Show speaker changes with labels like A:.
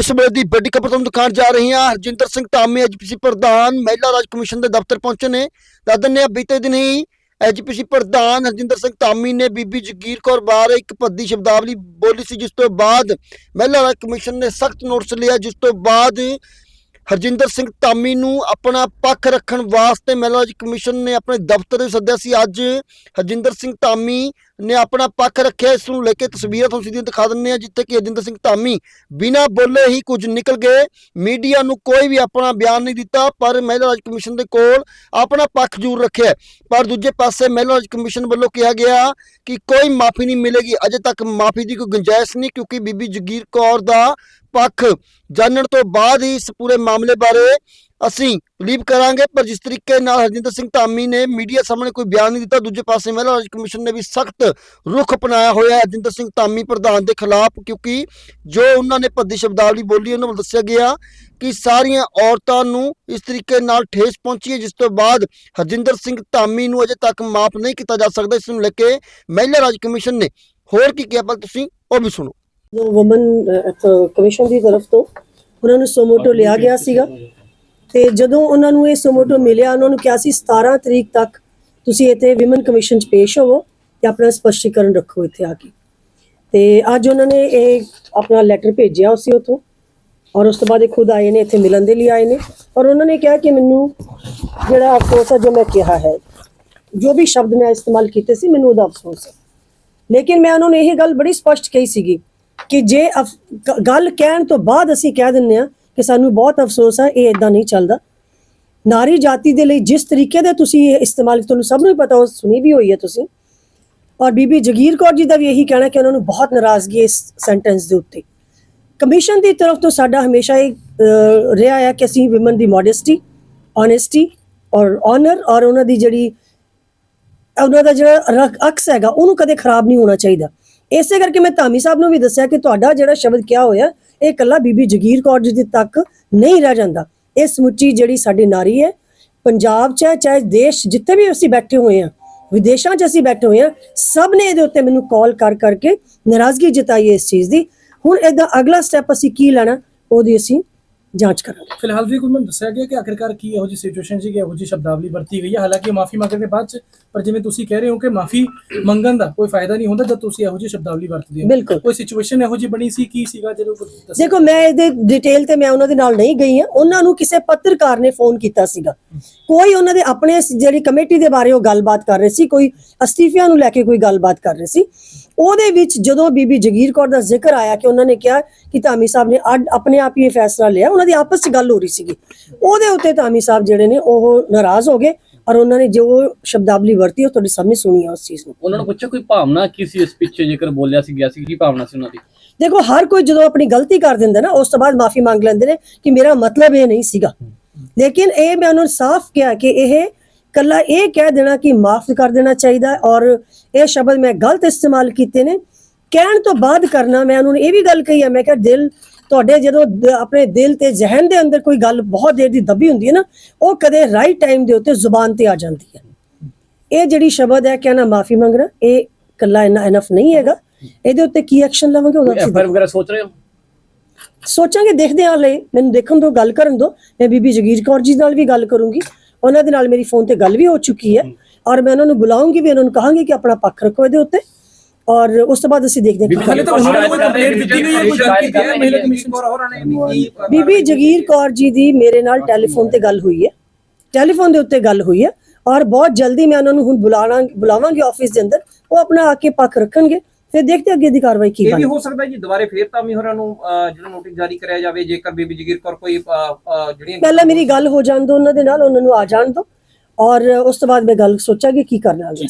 A: ਇਸ ਵੇਲੇ ਦੀ ਵੱਡੀ ਖਬਰ ਤੁਹਾਨੂੰ ਦਿਖਾਉਣ ਜਾ ਰਹੇ ਹਾਂ। ਹਰਜਿੰਦਰ ਸਿੰਘ ਧਾਮੀ ਐਜੀਪੀਸੀ ਪ੍ਰਧਾਨ, ਮਹਿਲਾ ਰਾਜ ਕਮਿਸ਼ਨ ਦੇ ਦਫ਼ਤਰ ਪਹੁੰਚੇ ਨੇ। ਦੱਸ ਦਿੰਦੇ ਹਾਂ, ਬੀਤੇ ਦਿਨ ਹੀ ਐਜੀਪੀਸੀ ਪ੍ਰਧਾਨ ਹਰਜਿੰਦਰ ਸਿੰਘ ਧਾਮੀ ਨੇ ਬੀਬੀ ਜਗੀਰ ਕੌਰ ਬਾਰੇ ਇੱਕ ਭੱਦੀ ਸ਼ਬਦਾਵਲੀ ਬੋਲੀ ਸੀ, ਜਿਸ ਤੋਂ ਬਾਅਦ ਮਹਿਲਾ ਰਾਜ ਕਮਿਸ਼ਨ ਨੇ ਸਖਤ ਨੋਟਿਸ ਲਿਆ, ਜਿਸ ਤੋਂ ਬਾਅਦ ਹਰਜਿੰਦਰ ਸਿੰਘ ਧਾਮੀ ਨੂੰ ਆਪਣਾ ਪੱਖ ਰੱਖਣ ਵਾਸਤੇ ਮਹਿਲਾ ਰਾਜ ਕਮਿਸ਼ਨ ਨੇ ਆਪਣੇ ਦਫ਼ਤਰ ਵਿੱਚ ਸੱਦਿਆ ਸੀ। ਅੱਜ ਹਰਜਿੰਦਰ ਸਿੰਘ ਧਾਮੀ ਨੇ ਆਪਣਾ ਪੱਖ ਰੱਖਿਆ, ਇਸ ਨੂੰ ਲੈ ਕੇ ਤਸਵੀਰਾਂ ਤੁਹਾਨੂੰ ਸਿੱਧੀਆਂ ਦਿਖਾ ਦਿੰਦੇ ਹਾਂ, ਜਿੱਥੇ ਕਿ ਅਜਿੰਦਰ ਸਿੰਘ ਧਾਮੀ ਬਿਨਾਂ ਬੋਲੇ ਹੀ ਕੁਝ ਨਿਕਲ ਗਏ। ਮੀਡੀਆ ਨੂੰ ਕੋਈ ਵੀ ਆਪਣਾ ਬਿਆਨ ਨਹੀਂ ਦਿੱਤਾ, ਪਰ ਮਹਿਲਾ ਰਾਜ ਕਮਿਸ਼ਨ ਦੇ ਕੋਲ ਆਪਣਾ ਪੱਖ ਜ਼ਰੂਰ ਰੱਖਿਆ ਪਰ ਦੂਜੇ ਪਾਸੇ ਮਹਿਲਾ ਰਾਜ ਕਮਿਸ਼ਨ ਵੱਲੋਂ ਕਿਹਾ ਗਿਆ ਕਿ ਕੋਈ ਮਾਫੀ ਨਹੀਂ ਮਿਲੇਗੀ। ਅਜੇ ਤੱਕ ਮਾਫੀ ਦੀ ਕੋਈ ਗੁੰਜਾਇਸ਼ ਨਹੀਂ, ਕਿਉਂਕਿ ਬੀਬੀ ਜਗੀਰ ਕੌਰ ਦਾ ਪੱਖ ਜਾਣਨ ਤੋਂ ਬਾਅਦ ਹੀ ਇਸ ਪੂਰੇ ਮਾਮਲੇ ਬਾਰੇ ਅਸੀਂ ਬਲੀਵ ਕਰਾਂਗੇ, ਪਰ ਜਿਸ ਤਰੀਕੇ ਨਾਲ ਹਰਜਿੰਦਰ ਸਿੰਘ ਧਾਮੀ ਨੇ ਮੀਡੀਆ ਸਾਹਮਣੇ ਕੋਈ ਬਿਆਨ ਨਹੀਂ ਦਿੱਤਾ, ਦੂਜੇ ਪਾਸੇ ਮਹਿਲਾ ਰਾਜ ਕਮਿਸ਼ਨ ਨੇ ਵੀ ਸਖਤ ਰੁਖ ਅਪਣਾਇਆ ਹੋਇਆ ਹੈ ਹਰਜਿੰਦਰ ਸਿੰਘ ਧਾਮੀ ਪ੍ਰਧਾਨ ਦੇ ਖਿਲਾਫ, ਕਿਉਂਕਿ ਜੋ ਉਹਨਾਂ ਨੇ ਭੱਦੀ ਸ਼ਬਦਾਵਲੀ ਬੋਲੀ, ਉਹਨਾਂ ਨੂੰ ਦੱਸਿਆ ਗਿਆ ਕਿ ਸਾਰੀਆਂ ਔਰਤਾਂ ਨੂੰ ਇਸ ਤਰੀਕੇ ਨਾਲ ਠੇਸ ਪਹੁੰਚੀ ਹੈ, ਜਿਸ ਤੋਂ ਬਾਅਦ ਹਰਜਿੰਦਰ ਸਿੰਘ ਧਾਮੀ ਨੂੰ ਅਜੇ ਤੱਕ ਮਾਫ ਨਹੀਂ ਕੀਤਾ ਜਾ ਸਕਦਾ। ਇਸ ਨੂੰ ਲੈ ਕੇ ਮਹਿਲਾ ਰਾਜ ਕਮਿਸ਼ਨ ਨੇ ਹੋਰ ਕੀ ਕਿਹਾ, ਪਰ ਤੁਸੀਂ ਉਹ ਵੀ ਸੁਣੋ।
B: ਵਮਨ ਕਮਿਸ਼ਨ ਦੀ ਤਰਫ ਤੋਂ, ਉਹਨਾਂ ਨੂੰ ਸੋਮੋਟੋ ਲਿਆ ਗਿਆ ਸੀਗਾ। ਤੇ ਜਦੋਂ ਉਹਨਾਂ ਨੂੰ ਇਹ ਸੋਮੋਟੋ ਮਿਲਿਆ, ਉਹਨਾਂ ਨੂੰ ਕਿਹਾ ਸੀ 17 ਤਰੀਕ ਤੱਕ ਤੁਸੀਂ ਇੱਥੇ ਵਿਮਨ ਕਮਿਸ਼ਨ 'ਚ ਪੇਸ਼ ਹੋਵੋ ਤੇ ਆਪਣਾ ਸਪਸ਼ਟੀਕਰਨ ਰੱਖੋ ਇੱਥੇ ਆ ਕੇ। ਤੇ ਅੱਜ ਉਹਨਾਂ ਨੇ ਇਹ ਆਪਣਾ ਲੈਟਰ ਭੇਜਿਆ ਉਸੇ ਉਥੋਂ ਔਰ ਉਸ ਤੋਂ ਬਾਅਦ ਇਹ ਖੁਦ ਆਏ ਨੇ, ਇੱਥੇ ਮਿਲਣ ਦੇ ਲਈ ਆਏ ਨੇ। ਔਰ ਉਹਨਾਂ ਨੇ ਕਿਹਾ ਕਿ ਮੈਨੂੰ ਜਿਹੜਾ ਅਫਸੋਸ ਹੈ ਜੋ ਮੈਂ ਕਿਹਾ ਹੈ, ਜੋ ਵੀ ਸ਼ਬਦ ਮੈਂ ਇਸਤੇਮਾਲ ਕੀਤੇ ਸੀ, ਮੈਨੂੰ ਉਹਦਾ ਅਫਸੋਸ ਹੈ। ਲੇਕਿਨ ਮੈਂ ਉਹਨਾਂ ਨੂੰ ਇਹ ਗੱਲ ਬੜੀ ਸਪਸ਼ਟ ਕਹੀ ਸੀਗੀ ਕਿ ਜੇ ਅਫ- ਗੱਲ ਕਹਿਣ ਤੋਂ ਬਾਅਦ ਅਸੀਂ ਕਹਿ ਦਿੰਨੇ ਆ ਕਿ ਸਾਨੂੰ ਬਹੁਤ ਅਫਸੋਸ ਹੈ ਇਹ ਇਦਾਂ ਨਹੀਂ ਚੱਲਦਾ। ਨਾਰੀ ਜਾਤੀ ਦੇ ਲਈ ਜਿਸ ਤਰੀਕੇ ਦਾ ਤੁਸੀਂ ਇਹ ਇਸਤੇਮਾਲ, ਤੁਹਾਨੂੰ ਸਭ ਨੂੰ ਹੀ ਪਤਾ, ਉਹ ਸੁਣੀ ਵੀ ਹੋਈ ਹੈ ਤੁਸੀਂ। ਔਰ ਬੀਬੀ ਜਗੀਰ ਕੌਰ ਜੀ ਦਾ ਵੀ ਇਹੀ ਕਹਿਣਾ ਕਿ ਉਹਨਾਂ ਨੂੰ ਬਹੁਤ ਨਾਰਾਜ਼ਗੀ ਇਸ ਸੈਂਟੈਂਸ ਦੇ ਉੱਤੇ। ਕਮਿਸ਼ਨ ਦੀ ਤਰਫ ਤੋਂ ਸਾਡਾ ਹਮੇਸ਼ਾ ਇਹ ਰਿਹਾ ਹੈ ਕਿ ਅਸੀਂ ਵਿਮਨ ਦੀ ਮੋਡੈਸਟੀ ਓਨੈਸਟੀ ਔਰ ਆਨਰ ਔਰ ਉਹਨਾਂ ਦੀ ਜਿਹੜੀ, ਉਹਨਾਂ ਦਾ ਜਿਹੜਾ ਰਕ- ਅਕਸ ਹੈਗਾ, ਉਹਨੂੰ ਕਦੇ ਖਰਾਬ ਨਹੀਂ ਹੋਣਾ ਚਾਹੀਦਾ। ਇਸੇ ਕਰਕੇ ਮੈਂ ਧਾਮੀ ਸਾਹਿਬ ਨੂੰ ਵੀ ਦੱਸਿਆ ਕਿ ਤੁਹਾਡਾ ਜਿਹੜਾ ਸ਼ਬਦ ਕਿਹਾ ਹੋਇਆ ਇਹ ਇਕੱਲਾ ਬੀਬੀ ਜਗੀਰ ਕੌਰ ਜੀ ਦੇ ਤੱਕ ਨਹੀਂ ਰਹਿ ਜਾਂਦਾ। ਇਹ ਸਮੁੱਚੀ ਜਿਹੜੀ ਸਾਡੀ ਨਾਰੀ ਹੈ, ਪੰਜਾਬ 'ਚ ਹੈ, ਚਾਹੇ ਦੇਸ਼ ਜਿੱਥੇ ਵੀ ਅਸੀਂ ਬੈਠੇ ਹੋਏ ਆ ਵਿਦੇਸ਼ਾਂ 'ਚ ਅਸੀਂ ਬੈਠੇ ਹੋਏ ਆ ਸਭ ਨੇ ਇਹਦੇ ਉੱਤੇ ਮੈਨੂੰ ਕਾਲ ਕਰ ਕਰਕੇ ਨਾਰਾਜ਼ਗੀ ਜਤਾਈ ਹੈ ਇਸ ਚੀਜ਼ ਦੀ। ਹੁਣ ਇਹਦਾ ਅਗਲਾ ਸਟੈਪ ਅਸੀਂ ਕੀ ਲੈਣਾ, ਉਹਦੀ ਅਸੀਂ ਜਾਂਚ ਕਰਾਂਗੇ।
C: ਫਿਲਹਾਲ ਵੀ ਮੈਨੂੰ ਦੱਸਿਆ ਗਿਆ ਕਿ ਆਖਿਰਕਾਰ ਕੀ ਇਹੋ ਜਿਹੀ ਸਿਚੁਏਸ਼ਨ ਸੀ ਕਿ ਇਹੋ ਜਿਹੀ ਸ਼ਬਦਾਵਲੀ ਵਰਤੀ ਗਈ ਹੈ? ਹਾਲਾਂਕਿ ਮਾਫੀ ਮੰਗਣ ਦੇ ਬਾਅਦ ਚ ਪਰ ਜਿਵੇਂ ਤੁਸੀਂ ਕਹਿ ਰਹੇ ਹੋ ਕਿ ਮਾਫੀ ਮੰਗਣ ਦਾ ਕੋਈ ਫਾਇਦਾ ਨਹੀਂ ਹੁੰਦਾ ਜਦ ਤੁਸੀਂ ਇਹੋ ਜਿਹੀ ਸ਼ਬਦਾਵਲੀ ਵਰਤਦੇ ਹੋ।
B: ਬਿਲਕੁਲ।
C: ਕੋਈ ਸਿਚੁਏਸ਼ਨ ਇਹੋ ਜਿਹੀ ਬਣੀ ਸੀ? ਕੀ ਸੀਗਾ ਜਦੋਂ ਕੁਝ
B: ਦੇਖੋ ਮੈਂ ਇਹਦੇ ਡਿਟੇਲ ਤੇ ਮੈਂ ਉਹਨਾਂ ਦੇ ਨਾਲ ਨਹੀਂ ਗਈ ਹਾਂ। ਉਹਨਾਂ ਨੂੰ ਕਿਸੇ ਪੱਤਰਕਾਰ ਨੇ ਫੋਨ ਕੀਤਾ ਸੀਗਾ। ਕੋਈ ਉਹਨਾਂ ਦੇ ਆਪਣੇ ਜਿਹੜੀ ਕਮੇਟੀ ਦੇ ਬਾਰੇ ਉਹ ਗੱਲਬਾਤ ਕਰ ਰਹੇ ਸੀ ਕੋਈ ਅਸਤੀਫਿਆਂ ਨੂੰ ਲੈ ਕੇ ਕੋਈ ਗੱਲਬਾਤ ਕਰ ਰਹੇ ਸੀ। ਉਹਦੇ ਵਿੱਚ ਜਦੋਂ ਬੀਬੀ ਜਗੀਰ ਕੌਰ ਦਾ ਜ਼ਿਕਰ ਆਇਆ ਕਿ ਉਹਨਾਂ ਨੇ ਕਿਹਾ ਕਿ ਧਾਮੀ ਸਾਹਿਬ ਨੇ ਅੱਡ- ਆਪਣੇ ਆਪ ਹੀ ਇਹ ਫੈਸਲਾ ਲਿਆ ਉਹਨਾਂ ਦੀ ਆਪਸ 'ਚ ਗੱਲ ਹੋ ਰਹੀ ਸੀਗੀ। ਉਹਦੇ ਉੱਤੇ ਧਾਮੀ ਸਾਹਿਬ ਜਿਹੜੇ ਨੇ ਉਹ ਨਾਰਾਜ਼ ਹੋ ਗਏ ਔਰ ਉਹਨਾਂ ਨੇ ਜੋ ਸ਼ਬਦਾਵਲੀ ਵਰਤੀ ਉਹ ਤੁਹਾਡੇ ਸਾਹਮਣੇ ਸੁਣੀ ਆ ਉਸ ਚੀਜ਼ ਨੂੰ।
D: ਉਹਨਾਂ ਨੂੰ ਪੁੱਛਿਆ ਕੋਈ ਭਾਵਨਾ ਕੀ ਸੀ ਇਸ ਪਿੱਛੇ ਜੇਕਰ ਬੋਲਿਆ ਸੀ ਗਿਆ ਸੀ ਕੀ ਭਾਵਨਾ ਸੀ ਉਹਨਾਂ ਦੀ?
B: ਦੇਖੋ ਹਰ ਕੋਈ ਜਦੋਂ ਆਪਣੀ ਗਲਤੀ ਕਰ ਦਿੰਦਾ ਨਾ ਉਸ ਤੋਂ ਬਾਅਦ ਮਾਫੀ ਮੰਗ ਲੈਂਦੇ ਨੇ ਕਿ ਮੇਰਾ ਮਤਲਬ ਇਹ ਨਹੀਂ ਸੀਗਾ। ਲੇਕਿਨ ਇਹ ਮੈਂ ਉਹਨਾਂ ਨੂੰ ਸਾਫ਼ ਕਿਹਾ ਕਿ ਇਹ ਕੱਲਾ ਇਹ ਕਹਿ ਦੇਣਾ ਕਿ ਮਾਫ ਕਰ ਦੇਣਾ ਚਾਹੀਦਾ ਔਰ ਇਹ ਸ਼ਬਦ ਮੈਂ ਗਲਤ ਇਸਤੇਮਾਲ ਕੀਤੇ ਨੇ। ਕਹਿਣ ਤੋਂ ਬਾਅਦ ਕਰਨਾ ਮੈਂ ਉਹਨਾਂ ਨੂੰ ਇਹ ਵੀ ਗੱਲ ਕਹੀ ਹੈ ਮੈਂ ਕਿਹਾ ਦਿਲ ਤੁਹਾਡੇ ਜਦੋਂ ਆਪਣੇ ਦਿਲ ਤੇ ਜ਼ਿਹਨ ਦੇ ਅੰਦਰ ਕੋਈ ਗੱਲ ਬਹੁਤ ਦੇਰ ਦੀ ਦਬੀ ਹੁੰਦੀ ਹੈ ਨਾ ਉਹ ਕਦੇ ਰਾਈਟ ਟਾਈਮ ਦੇ ਉੱਤੇ ਜ਼ੁਬਾਨ ਤੇ ਆ ਜਾਂਦੀ ਹੈ। ਇਹ ਜਿਹੜੀ ਸ਼ਬਦ ਹੈ ਕਹਿਣਾ ਮਾਫੀ ਮੰਗਣਾ ਇਹ ਕੱਲਾ ਇਨਾ ਇਨਫ ਨਹੀਂ ਹੈਗਾ। ਇਹਦੇ ਉੱਤੇ ਕੀ ਐਕਸ਼ਨ ਲਵਾਂਗੇ ਉਹਦਾ
D: ਐਫਆਈਆਰ ਵਗੈਰਾ ਸੋਚ ਰਹੇ ਹੋ?
B: ਸੋਚਾਂਗੇ ਦੇਖਦੇ ਹਾਂ ਹਲੇ ਮੈਨੂੰ ਦੇਖਣ ਤੋਂ ਗੱਲ ਕਰਨ ਦੋ ਮੈਂ ਬੀਬੀ ਜਗੀਰ ਕੌਰ ਜੀ ਨਾਲ ਵੀ ਗੱਲ ਕਰੂੰਗੀ। ਉਹਨਾਂ ਦੇ ਨਾਲ ਮੇਰੀ ਫੋਨ ਤੇ ਗੱਲ ਵੀ ਹੋ ਚੁੱਕੀ ਹੈ। ਔਰ ਮੈਂ ਉਹਨਾਂ ਨੂੰ ਬੁਲਾਉਂਗੀ ਵੀ ਉਹਨਾਂ ਨੂੰ ਕਹਾਂਗੀ ਕਿ ਆਪਣਾ ਪੱਖ ਰੱਖੋ ਇਹਦੇ ਉੱਤੇ। ਔਰ ਉਸ ਤੋਂ ਬਾਅਦ ਅਸੀਂ ਦੇਖਦੇ ਹਾਂ ਕੀ
D: ਬੀਬੀ
C: ਹਾਲੇ ਤਾਂ ਉਹਨਾਂ ਨੇ ਕੋਈ ਕੰਪਲੇਂਟ ਦਿੱਤੀ ਗਈ ਹੈ ਕੋਈ ਗੱਲ ਕੀਤੀ ਹੈ? ਮਹਿਲਾ ਕਮਿਸ਼ਨ
B: ਬੀਬੀ ਜਗੀਰ ਕੌਰ ਜੀ ਦੀ ਮੇਰੇ ਨਾਲ ਟੈਲੀਫੋਨ ਤੇ ਗੱਲ ਹੋਈ ਹੈ। ਟੈਲੀਫੋਨ ਦੇ ਉੱਤੇ ਗੱਲ ਹੋਈ ਹੈ ਔਰ ਬਹੁਤ ਜਲਦੀ ਮੈਂ ਉਹਨਾਂ ਨੂੰ ਹੁਣ ਬੁਲਾਣਾ ਬੁਲਾਵਾਂਗੀ ਆਫਿਸ ਦੇ ਅੰਦਰ। ਉਹ ਆਪਣਾ ਆ ਕੇ ਪੱਖ ਰੱਖਣਗੇ ਫਿਰ ਦੇਖਦੇ ਅੱਗੇ ਦੀ ਕਾਰਵਾਈ ਕੀ
E: ਇਹ ਵੀ ਹੋ ਸਕਦਾ ਜੀ ਦੁਬਾਰੇ ਫੇਰ ਤਾਮੀ ਹੋਰਾਂ ਨੂੰ ਜਿਹੜਾ ਨੋਟਿਸ ਜਾਰੀ ਕਰਿਆ ਜਾਵੇ ਜੇਕਰ ਬੀਬੀ ਜਗੀਰ ਕੌਰ ਕੋਈ ਜਿਹੜੀਆਂ
B: ਪਹਿਲਾਂ ਮੇਰੀ ਗੱਲ ਹੋ ਜਾਣ ਦੋ ਉਹਨਾਂ ਦੇ ਨਾਲ ਉਹਨਾਂ ਨੂੰ ਆ ਜਾਣ ਦੋ। ਔਰ ਉਸ ਤੋਂ ਬਾਅਦ ਮੈਂ ਗੱਲ ਸੋਚਾਂਗੀ ਕੀ ਕਰਨਾ ਅਗਲੇ